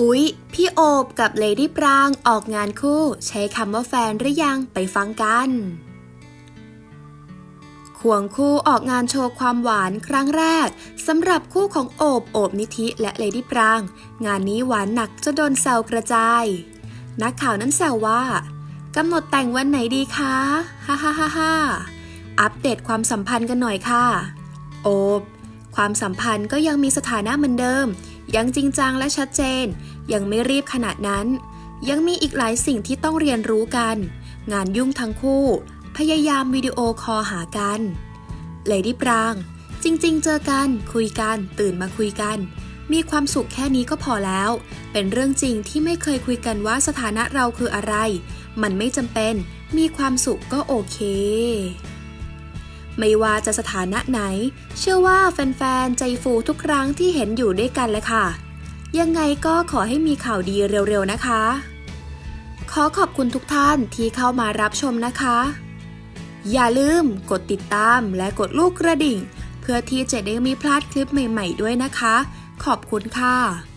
อุ๊ย พี่โอบกับเลดี้ปรางออกงานคู่ ใช้คำว่าแฟนหรือยังไปฟังกัน ควงคู่ออกงานโชว์ความหวานครั้งแรกสำหรับคู่ของโอบโอบนิธิและเลดี้ปราง งานนี้หวานหนักจะโดนแซวกระจาย นักข่าวนั้นแซวว่ากำหนดแต่งวันไหนดีคะฮ่าฮ่าฮ่าฮ่าอัปเดตความสัมพันธ์กันหน่อยค่ะ โอบ ความสัมพันธ์ก็ยังมีสถานะเหมือนเดิม ยังจริงจังและชัดเจน ยังไม่รีบขนาดนั้น ยังมีอีกหลายสิ่งที่ต้องเรียนรู้กัน งานยุ่งทั้งคู่ พยายามวิดีโอคอลหากันเลดี้ปราง จริงๆ เจอกัน คุยกัน ตื่นมาคุยกัน มีความสุขแค่นี้ก็พอแล้ว เป็นเรื่องจริงที่ไม่เคยคุยกันว่าสถานะเราคืออะไร มันไม่จำเป็น มีความสุขก็โอเค ไม่ว่าจะสถานะไหน เชื่อว่าแฟนๆ ใจฟูทุกครั้งที่เห็นอยู่ด้วยกันเลยค่ะ ยังไงก็ขอให้มีข่าวดีเร็วๆนะคะ ขอขอบคุณทุกท่านที่เข้ามารับชมนะคะ อย่าลืมกดติดตามและกดลูกกระดิ่ง เพื่อที่จะได้ไม่พลาดคลิปใหม่ ๆ ด้วยนะคะ ขอบคุณค่ะ